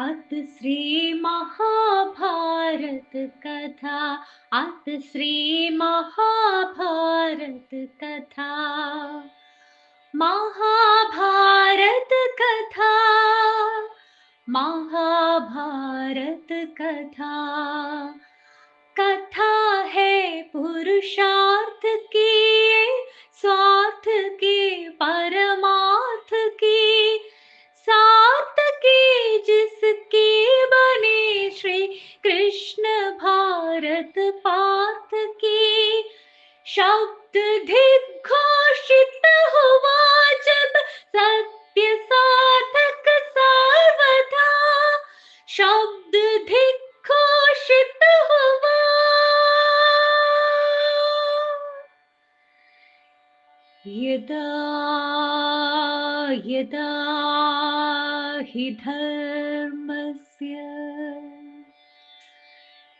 अत श्री महाभारत कथा अत श्री महाभारत कथा। महाभारत कथा महाभारत कथा। कथा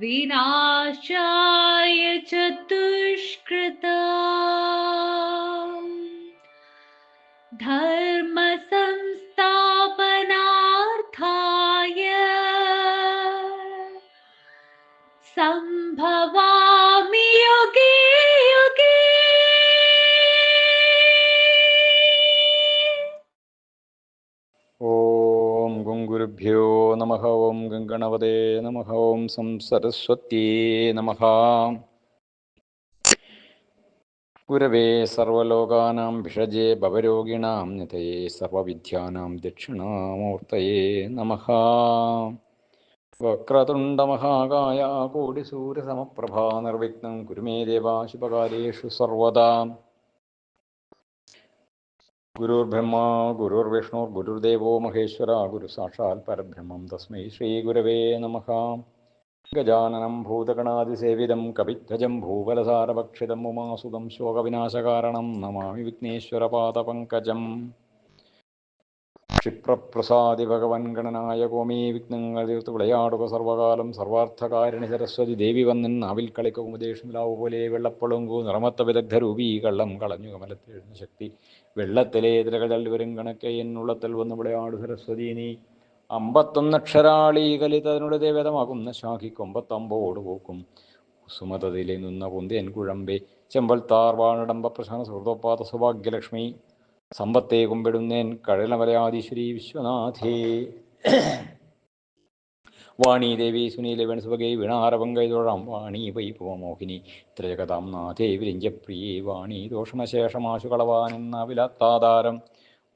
विनाशाय चतुष्कृता। धर्म ഓം ഗംഗണവതേ നമ. ഓം സംസരസ്വത്യേ നമ. ഗുരവേ സർവലോകാനാം ഭിഷജേ ഭവരോഗിണാം നിതയേ സർവവിദ്യാനാം ദക്ഷിണാമൂർത്തയേ നമ. വക്രതുണ്ടമഹാകായ കോടിസൂര്യസമപ്രഭാ നിർവിഘ്നം കുരുമേ ദേവാ ശുഭകാര്യേഷു സർവദാ. ഗുരുർബ്രഹ്മ ഗുരുർവിഷ്ണു ഗുരുദേവോ മഹേശ്വര ഗുരു സാക്ഷാൽ പരബ്രഹ്മം തസ്മൈ ശ്രീ ഗുരവേ നമ. ഗജാനനം ഭൂതഗണാതിസേവിതം കവിധ്വജം ഭൂവലസാരഭക്ഷിതം ഉമാസുതം ശോകവിനാശകാരണം നമാമി വിഘ്നേശ്വരപാദപങ്കജം. ക്ഷിപ്രപ്രസാദി ഭഗവൻ ഗണനായ കോമീ വിഘ്നങ്ങൾ തീർത്ത് വിളയാടുക സർവകാലം. സർവാർത്ഥകാരണി സരസ്വതി ദേവി വന്നിൻ നാവിൽ ഉപദേശമിലാവ് പോലെ വെള്ളപ്പൊളുങ്കു നിറമത്ത വിദഗ്ധ രൂപീ കള്ളം കളഞ്ഞു കമലത്തെഴുന്ന ശക്തി. വെള്ളത്തിലെ തിരകൾ വരും കണക്കെ എന്നുള്ളത്തിൽ വന്ന് വിളയാടു സരസ്വതി നീ. അമ്പത്തൊന്നക്ഷരാളി കലിതനുടെ ദേവതമാകുന്ന ശാഖിക്കൊമ്പത്തമ്പോട് പോക്കും. സുമതതിലെ നിന്ന പൊന്തിയൻ കുഴമ്പെ. ചെമ്പൽ താർവാണിടമ്പ പ്രശാന സുഹൃതോപാത സൗഭാഗ്യലക്ഷ്മി. സമ്പത്തെ കുമ്പിടുന്നേൻ കഴലമലയാധീശ്വരി വിശ്വനാഥേ. വാണി ദേവി സുനീല വേണുസുഭഗേ വീണാരപങ്കൈതോഴാം വാണി വൈഭവമോഹിനി ത്രയകതാം നാഥേ വിരിഞ്ചപ്രിയേ വാണി ദോഷണശേഷമാശു വിലത്താതാരം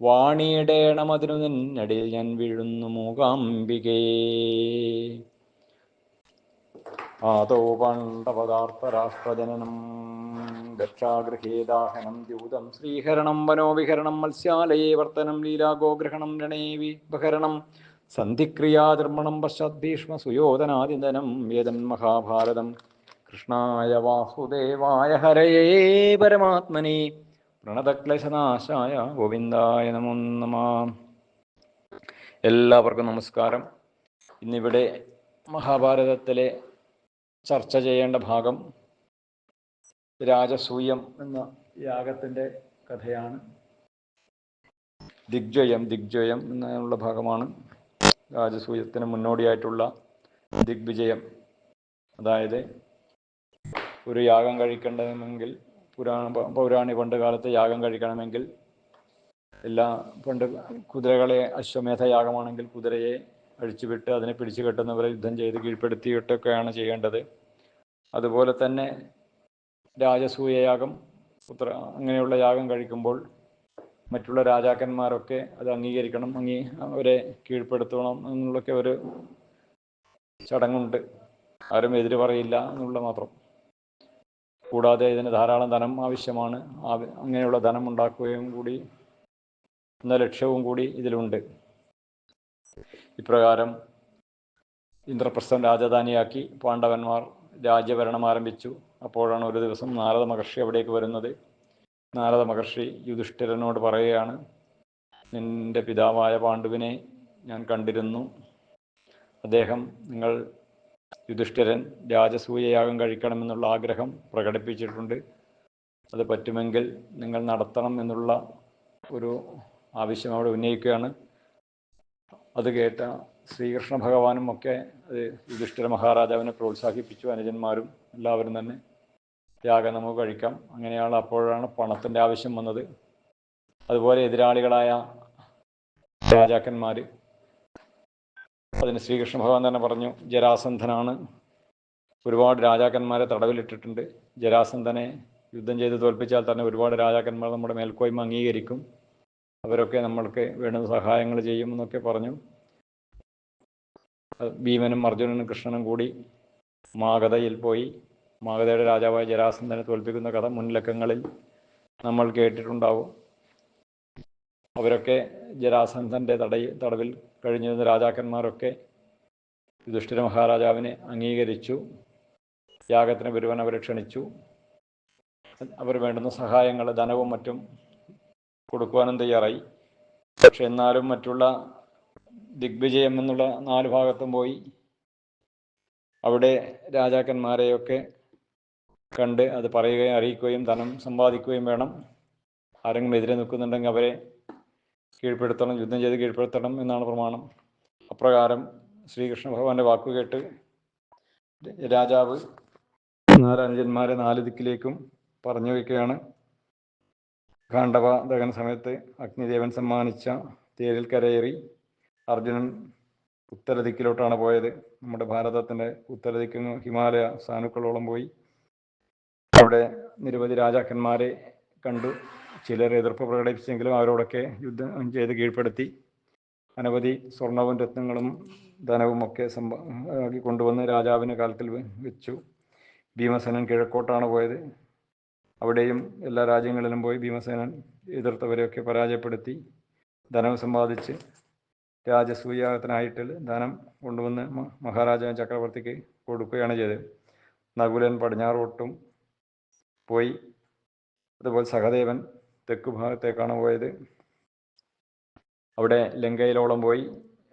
വാണിയുടെ എണമതിനു നിന്നടിയിൽ ഞാൻ വീഴുന്നു മൂകാംബികേ. ആദോ പണ്ഡപദാർത്ഥരാഷ്ട്രജനനം ദക്ഷാഗൃഹേദാഹനം ദ്യൂതം ശ്രീഹരണം വനോവിഹരണം മത്സ്യാലയേ വർത്തനം ലീലാഗോഗ്രഹണം രണേവി ബഹരണം സന്ധിക്രിയാതിർമ്മണം പശ്ചാദ്ഭീഷ്മ സുയോധനാദിതനം വേദൻ മഹാഭാരതം. കൃഷ്ണായ വാസുദേവായ ഹരയേ പരമാത്മനെ. പ്രണതക്ലേശനാശായ ഗോവിന്ദായ നമോ നമ. എല്ലാവർക്കും നമസ്കാരം. ഇന്നിവിടെ മഹാഭാരതത്തിലെ ചർച്ച ചെയ്യേണ്ട ഭാഗം രാജസൂയം എന്ന യാഗത്തിന്റെ കഥയാണ്. ദിഗ്ജയം ദിഗ്ജയം എന്നുള്ള ഭാഗമാണ് രാജസൂയത്തിന് മുന്നോടിയായിട്ടുള്ള ദിഗ്വിജയം. അതായത് ഒരു യാഗം കഴിക്കേണ്ടതെങ്കിൽ പുരാണ പൗരാണി പണ്ട് കാലത്ത് യാഗം കഴിക്കണമെങ്കിൽ എല്ലാ പണ്ട് കുതിരകളെ അശ്വമേധ യാഗമാണെങ്കിൽ കുതിരയെ അഴിച്ചുവിട്ട് അതിനെ പിടിച്ചു കെട്ടുന്നവരെ യുദ്ധം ചെയ്ത് കീഴ്പ്പെടുത്തിയിട്ടൊക്കെയാണ് ചെയ്യേണ്ടത്. അതുപോലെ തന്നെ രാജസൂയയാഗം പുത്ര അങ്ങനെയുള്ള യാഗം കഴിക്കുമ്പോൾ മറ്റുള്ള രാജാക്കന്മാരൊക്കെ അത് അംഗീകരിക്കണം അംഗീ അവരെ കീഴ്പ്പെടുത്തണം എന്നുള്ളൊക്കെ ഒരു ചടങ്ങുണ്ട്. ആരും എതിര് പറയില്ല എന്നുള്ള മാത്രം. കൂടാതെ ഇതിന് ധാരാളം ധനം ആവശ്യമാണ്. അങ്ങനെയുള്ള ധനം ഉണ്ടാക്കുകയും കൂടി എന്ന ലക്ഷ്യവും കൂടി ഇതിലുണ്ട്. ഇപ്രകാരം ഇന്ദ്രപ്രസ്ഥം രാജധാനിയാക്കി പാണ്ഡവന്മാർ രാജ്യഭരണം ആരംഭിച്ചു. അപ്പോഴാണ് ഒരു ദിവസം നാരദ മഹർഷി അവിടേക്ക് വരുന്നത്. നാരദ മഹർഷി യുധിഷ്ഠിരനോട് പറയുകയാണ് നിന്റെ പിതാവായ പാണ്ഡുവിനെ ഞാൻ കണ്ടിരുന്നു. അദ്ദേഹം നിങ്ങൾ യുധിഷ്ഠിരൻ രാജസൂയയാഗം കഴിക്കണമെന്നുള്ള ആഗ്രഹം പ്രകടിപ്പിച്ചിട്ടുണ്ട്. അത് പറ്റുമെങ്കിൽ നിങ്ങൾ നടത്തണം എന്നുള്ള ഒരു ആവശ്യം അവിടെ ഉന്നയിക്കുകയാണ്. അത് കേട്ട ശ്രീകൃഷ്ണ ഭഗവാനും ഒക്കെ അത് യുധിഷ്ഠിര മഹാരാജാവിനെ പ്രോത്സാഹിപ്പിച്ചു അനുജന്മാരും എല്ലാവരും തന്നെ യാഗം നമുക്ക് കഴിക്കാം. അങ്ങനെയാണ് അപ്പോഴാണ് പണത്തിന്റെ ആവശ്യം വന്നത്. അതുപോലെ എതിരാളികളായ രാജാക്കന്മാർ അതിന് ശ്രീകൃഷ്ണ ഭഗവാൻ തന്നെ പറഞ്ഞു ജരാസന്ധനാണ്. ഒരുപാട് രാജാക്കന്മാരെ തടവിലിട്ടിട്ടുണ്ട്. ജരാസന്ധനെ യുദ്ധം ചെയ്ത് തോൽപ്പിച്ചാൽ തന്നെ ഒരുപാട് രാജാക്കന്മാർ നമ്മുടെ മേൽക്കോയ്മ അംഗീകരിക്കും. അവരൊക്കെ നമ്മൾക്ക് വേണ്ടുന്ന സഹായങ്ങൾ ചെയ്യുമെന്നൊക്കെ പറഞ്ഞു. ഭീമനും അർജുനനും കൃഷ്ണനും കൂടി മാഗധയിൽ പോയി. മാഗധയുടെ രാജാവായ ജരാസന്ധനെ തോൽപ്പിക്കുന്ന കഥ മുൻലക്കങ്ങളിൽ നമ്മൾ കേട്ടിട്ടുണ്ടാവും. അവരൊക്കെ ജരാസന്ധന്റെ തടയിൽ തടവിൽ കഴിഞ്ഞിരുന്ന രാജാക്കന്മാരൊക്കെ യുധിഷ്ഠിര മഹാരാജാവിനെ അംഗീകരിച്ചു. യാഗത്തിന് വരുവാൻ അവരെ ക്ഷണിച്ചു. അവർ വേണ്ടുന്ന സഹായങ്ങൾ ധനവും മറ്റും കൊടുക്കുവാനും തയ്യാറായി. പക്ഷെ എന്നാലും മറ്റുള്ള ദിഗ്വിജയം എന്നുള്ള നാല് ഭാഗത്തും പോയി. അവിടെ രാജാക്കന്മാരെയൊക്കെ കണ്ട് അത് പറയുകയും അറിയിക്കുകയും ധനം സമ്പാദിക്കുകയും വേണം. ആരെങ്കിലും എതിരെ നിൽക്കുന്നുണ്ടെങ്കിൽ അവരെ കീഴ്പ്പെടുത്തണം യുദ്ധം ചെയ്ത് കീഴ്പ്പെടുത്തണം എന്നാണ് പ്രമാണം. അപ്രകാരം ശ്രീകൃഷ്ണ ഭഗവാന്റെ വാക്കുകേട്ട് രാജാവ് നാല് അനുജന്മാരെ നാല് ദിക്കിലേക്കും പറഞ്ഞു വയ്ക്കുകയാണ്. കാണ്ഡവ ദഹന സമയത്ത് അഗ്നിദേവൻ സമ്മാനിച്ച തേരിൽ കരയേറി അർജുനൻ ഉത്തരദിക്കിലോട്ടാണ് പോയത്. നമ്മുടെ ഭാരതത്തിന്റെ ഭാരതത്തിന്റെ ഉത്തരദിക്കിൽ ഹിമാലയ സാനുക്കളോളം പോയി. അവിടെ നിരവധി രാജാക്കന്മാരെ കണ്ടു. ചിലർ എതിർപ്പ് പ്രകടിപ്പിച്ചെങ്കിലും അവരോടൊക്കെ യുദ്ധം ചെയ്ത് കീഴ്പ്പെടുത്തി. അനവധി സ്വർണവും രത്നങ്ങളും ധനവും ഒക്കെ ആക്കി കൊണ്ടുവന്ന് രാജാവിന് കാലത്തിൽ വെച്ചു. ഭീമസേനൻ കിഴക്കോട്ടാണ് പോയത്. അവിടെയും എല്ലാ രാജ്യങ്ങളിലും പോയി ഭീമസേനൻ എതിർത്തവരെയൊക്കെ പരാജയപ്പെടുത്തി. ധനം സമ്പാദിച്ച് രാജസൂയാഗത്തിനായിട്ട് ധനം കൊണ്ടുവന്ന് മഹാരാജ ചക്രവർത്തിക്ക് കൊടുക്കുകയാണ് ചെയ്തത്. നകുലൻ പടിഞ്ഞാറോട്ടും പോയി. അതുപോലെ സഹദേവൻ തെക്ക് ഭാഗത്തേക്കാണ് പോയത്. അവിടെ ലങ്കയിലോളം പോയി.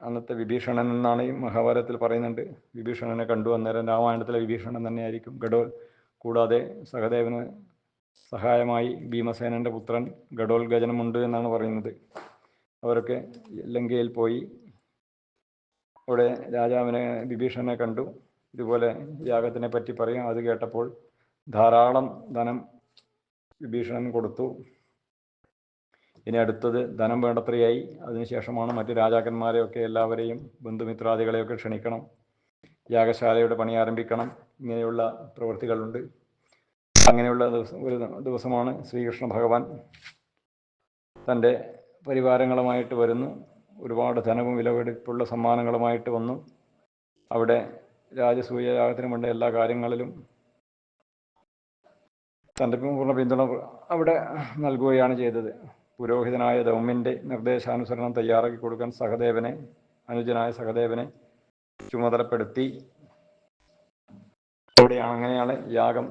അന്നത്തെ വിഭീഷണൻ എന്നാണ് ഈ മഹാഭാരതത്തിൽ പറയുന്നുണ്ട്. വിഭീഷണനെ കണ്ടു. അന്നേരം രാമായണത്തിലെ വിഭീഷണൻ തന്നെയായിരിക്കും. ഗഡോൽ. കൂടാതെ സഹദേവന് സഹായമായി ഭീമസേനന്റെ പുത്രൻ ഗഡോൽ ഗജനമുണ്ട് എന്നാണ് പറയുന്നത്. അവരൊക്കെ ലങ്കയിൽ പോയി അവിടെ രാജാവിനെ വിഭീഷണനെ കണ്ടു. ഇതുപോലെ യാഗത്തിനെ പറ്റി പറയും. അത് കേട്ടപ്പോൾ ധാരാളം ധനം വിഭീഷണൻ കൊടുത്തു. ഇനി അടുത്തത് ധനം വേണ്ടത്രയായി. അതിനുശേഷമാണ് മറ്റ് രാജാക്കന്മാരെയൊക്കെ എല്ലാവരെയും ബന്ധുമിത്രാദികളെയൊക്കെ ക്ഷണിക്കണം. യാഗശാലയുടെ പണി ആരംഭിക്കണം. ഇങ്ങനെയുള്ള പ്രവൃത്തികളുണ്ട്. അങ്ങനെയുള്ള ദിവസം ഒരു ദിവസമാണ് ശ്രീകൃഷ്ണ ഭഗവാൻ തന്റെ പരിവാരങ്ങളുമായിട്ട് വരുന്നു. ഒരുപാട് ധനവും വിലപിടിപ്പുള്ള സമ്മാനങ്ങളുമായിട്ട് വന്നു. അവിടെ രാജസൂയ വേണ്ട എല്ലാ കാര്യങ്ങളിലും. തന്റെ പൂർണ പിന്തുണ അവിടെ നൽകുകയാണ് ചെയ്തത്. പുരോഹിതനായ ദൗമ്യന്റെ നിർദ്ദേശാനുസരണം തയ്യാറാക്കി കൊടുക്കാൻ സഹദേവനെ അനുജനായ സഹദേവനെ ചുമതലപ്പെടുത്തി. അവിടെയാണ് അങ്ങനെയാണ് യാഗം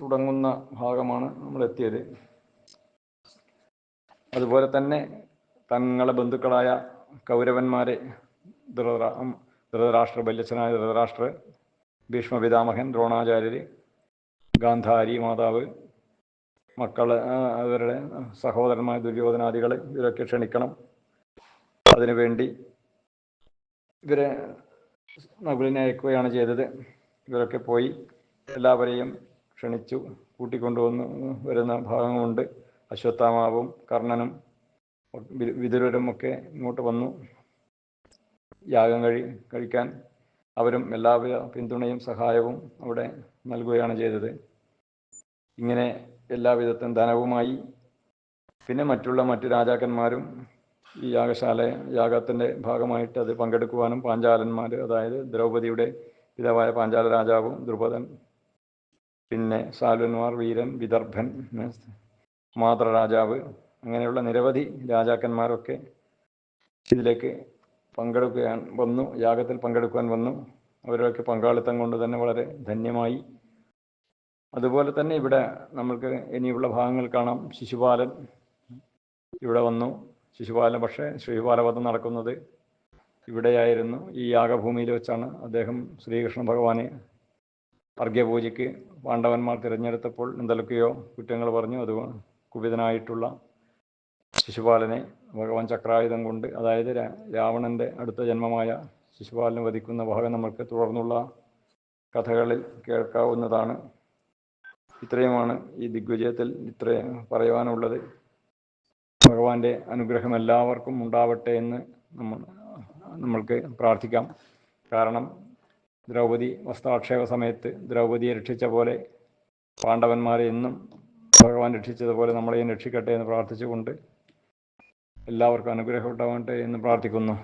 തുടങ്ങുന്ന ഭാഗമാണ് നമ്മൾ എത്തിയത് അതുപോലെ തന്നെ തങ്ങളെ ബന്ധുക്കളായ കൗരവന്മാരെ ധൃതരാ ധൃതരാഷ്ട്ര ബല്യച്ഛനായ ധൃതരാഷ്ട്ര ഭീഷ്മപിതാമഹൻ ദ്രോണാചാര്യര് ഗാന്ധാരി മാതാവ് മക്കൾ അവരുടെ സഹോദരന്മാർ ദുര്യോധനാദികൾ ഇവരൊക്കെ ക്ഷണിക്കണം. അതിനുവേണ്ടി ഇവരെ നകുലിനെ അയക്കുകയാണ് ചെയ്തത്. ഇവരൊക്കെ പോയി എല്ലാവരെയും ക്ഷണിച്ചു കൂട്ടിക്കൊണ്ടുവന്ന് വരുന്ന ഭാഗങ്ങളുണ്ട്. അശ്വത്ഥാമാവും കർണനും വിതുരരും ഒക്കെ ഇങ്ങോട്ട് വന്നു. യാഗം കഴി കഴിക്കാൻ അവരും എല്ലാവിധ പിന്തുണയും സഹായവും അവിടെ നൽകുകയാണ് ചെയ്തത്. ഇങ്ങനെ എല്ലാവിധത്തും ധനവുമായി പിന്നെ മറ്റുള്ള മറ്റു രാജാക്കന്മാരും ഈ യാഗശാല യാഗത്തിന്റെ ഭാഗമായിട്ട് അത് പങ്കെടുക്കുവാനും പാഞ്ചാലന്മാർ അതായത് ദ്രൗപദിയുടെ പിതാവായ പാഞ്ചാല രാജാവും ദ്രുപദൻ പിന്നെ സാലുന്മാർ വീരൻ വിദർഭൻ മാതൃരാജാവ് അങ്ങനെയുള്ള നിരവധി രാജാക്കന്മാരൊക്കെ ഇതിലേക്ക് പങ്കെടുക്കാൻ വന്നു യാഗത്തിൽ പങ്കെടുക്കുവാൻ വന്നു. അവരൊക്കെ പങ്കാളിത്തം കൊണ്ട് തന്നെ വളരെ ധന്യമായി. അതുപോലെ തന്നെ ഇവിടെ നമ്മൾക്ക് ഇനിയുള്ള ഭാഗങ്ങൾ കാണാം. ശിശുപാലൻ ഇവിടെ വന്നു. ശിശുപാലൻ പക്ഷേ ശ്രീപാലവധം നടക്കുന്നത് ഇവിടെയായിരുന്നു. ഈ യാഗഭൂമിയിൽ വെച്ചാണ് അദ്ദേഹം ശ്രീകൃഷ്ണ ഭഗവാനെ അർഘ്യപൂജയ്ക്ക് പാണ്ഡവന്മാർ തിരഞ്ഞെടുത്തപ്പോൾ എന്തൊക്കെയോ കുറ്റങ്ങൾ പറഞ്ഞു. അത് കുപിതനായിട്ടുള്ള ശിശുപാലനെ ഭഗവാൻ ചക്രായുധം കൊണ്ട് അതായത് രാവണന്റെ അടുത്ത ജന്മമായ ശിശുപാലനെ വധിക്കുന്ന ഭാഗം നമുക്ക് തുടർന്നുള്ള കഥകളിൽ കേൾക്കാവുന്നതാണ്. ഇത്രയുമാണ് ഈ ദിഗ്വിജയത്തിൽ ഇത്ര പറയുവാനുള്ളത്. ഭഗവാന്റെ അനുഗ്രഹം എല്ലാവർക്കും ഉണ്ടാവട്ടെ എന്ന് നമ്മൾ നമ്മൾക്ക് പ്രാർത്ഥിക്കാം. കാരണം ദ്രൗപദി വസ്ത്രാക്ഷേപ സമയത്ത് ദ്രൗപതിയെ രക്ഷിച്ച പോലെ പാണ്ഡവന്മാരെ എന്നും ഭഗവാൻ രക്ഷിച്ചതുപോലെ നമ്മളെയും രക്ഷിക്കട്ടെ എന്ന് പ്രാർത്ഥിച്ചുകൊണ്ട് എല്ലാവർക്കും അനുഗ്രഹം ഉണ്ടാവട്ടെ എന്ന് പ്രാർത്ഥിക്കുന്നു.